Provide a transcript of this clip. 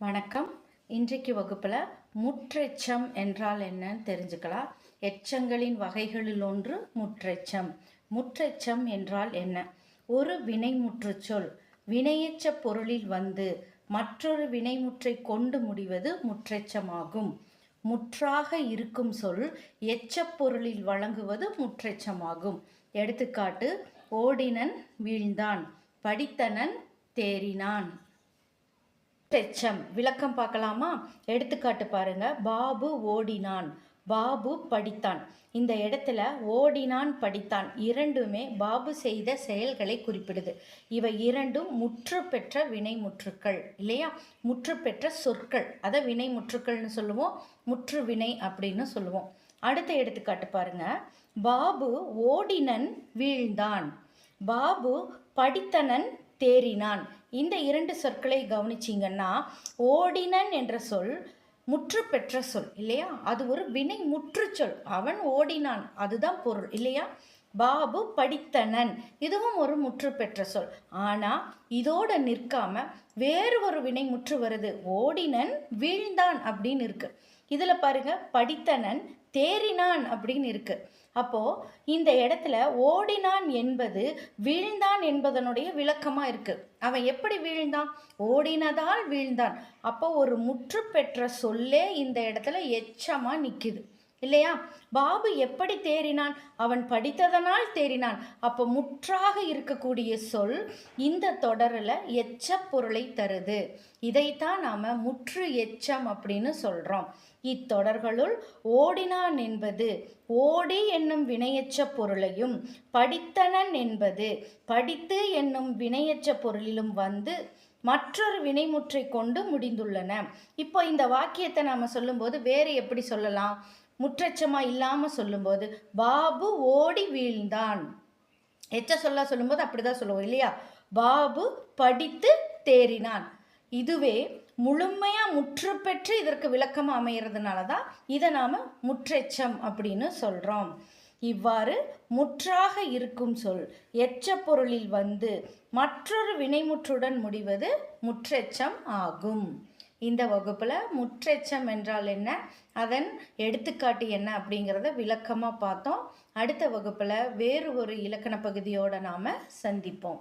வணக்கம். இன்றைக்கு வகுப்பில் முற்றெச்சம் என்றால் என்னன்னு தெரிஞ்சுக்கலாம். எச்சங்களின் வகைகளில் ஒன்று முற்றெச்சம். முற்றெச்சம் என்றால் என்ன? ஒரு வினைமுற்றுச்சொல் வினையெச்ச பொருளில் வந்து மற்றொரு வினைமுற்றை கொண்டு முடிவது முற்றெச்சமாகும். முற்றாக இருக்கும் சொல் எச்சப்பொருளில் வழங்குவது முற்றெச்சமாகும். எடுத்துக்காட்டு ஓடினன் வீழ்ந்தான் படித்தனன் தேறினான். பெச்சம். விளக்கம் பார்க்கலாமா? எடுத்துக்காட்டு பாருங்க. பாபு ஓடினான். பாபு படித்தான். இந்த இடத்துல ஓடினான் படித்தான். இரண்டுமே பாபு செய்த செயல்களை குறிப்பிடுது. இவை இரண்டும் முற்று பெற்ற வினைமுற்றுக்கள் இல்லையா? முற்று பெற்ற சொற்கள். அதை வினைமுற்றுக்கள்னு சொல்லுவோம். முற்று வினை அப்படின்னு சொல்லுவோம். அடுத்த எடுத்துக்காட்டு பாருங்க. பாபு ஓடினன் வீழ்ந்தான். பாபு படித்தனன் தேறினான். இந்த இரண்டு சொற்களை கவனிச்சிங்கன்னா ஓடினன் என்ற சொல் முற்று பெற்ற சொல் இல்லையா? அது ஒரு வினை முற்று சொல். அவன் ஓடினான். அதுதான் பொருள் இல்லையா? பாபு படித்தனன். இதுவும் ஒரு முற்று பெற்ற சொல். ஆனால் இதோட நிற்காம வேறு ஒரு வினை முற்று வருது. ஓடினன் வீழ்ந்தான் அப்படின்னு இருக்குது இதில் பாருங்க படித்தனன் தேறினான் அப்படின்னு இருக்கு. அப்போ இந்த இடத்துல ஓடினான் என்பது வீழ்ந்தான் என்பதனுடைய விளக்கமா இருக்கு. அவன் எப்படி வீழ்ந்தான்? ஓடினதால் வீழ்ந்தான். அப்போ ஒரு முற்று பெற்ற சொல்லே இந்த இடத்துல எச்சமா நிக்குது. இல்லையா? பாபு எப்படி தேறினான்? அவன் படித்ததனால் தேறினான். அப்போ முற்றாக இருக்கக்கூடிய சொல் இந்த தொடரில் எச்ச பொருளை தருது. இதைத்தான் நாம் முற்று எச்சம் அப்படின்னு சொல்கிறோம் இத்தொடர்களுள் ஓடினான் என்பது ஓடி என்னும் வினையச்ச பொருளையும் படித்தனன் என்பது படித்து என்னும் வினையச்ச பொருளிலும் வந்து மற்றொரு வினைமுற்றை கொண்டு முடிந்துள்ளன. இப்போ இந்த வாக்கியத்தை நாம் சொல்லும்போது வேறு எப்படி சொல்லலாம்? முற்றச்சமா இல்லாமல் சொல்லும்போது பாபு ஓடி வீழ்ந்தான். எச்ச சொல்ல சொல்லும்போது அப்படிதான் சொல்லுவோம் இல்லையா? பாபு படித்து தேறினான். இதுவே முழுமையாக முற்று பெற்று இதற்கு விளக்கம் அமைகிறதுனால தான் இதை நாம் முற்றெச்சம் அப்படின்னு சொல்கிறோம் இவ்வாறு முற்றாக இருக்கும் சொல் எச்ச பொருளில் வந்து மற்றொரு வினைமுற்றுடன் முடிவது முற்றெச்சம் ஆகும். இந்த வகுப்பில் முற்றெச்சம் என்றால் என்ன? அதன் எடுத்துக்காட்டு என்ன அப்படிங்கிறத விளக்கமாக பார்த்தோம். அடுத்த வகுப்பில் வேறு ஒரு இலக்கண பகுதியோடு நாம் சந்திப்போம்.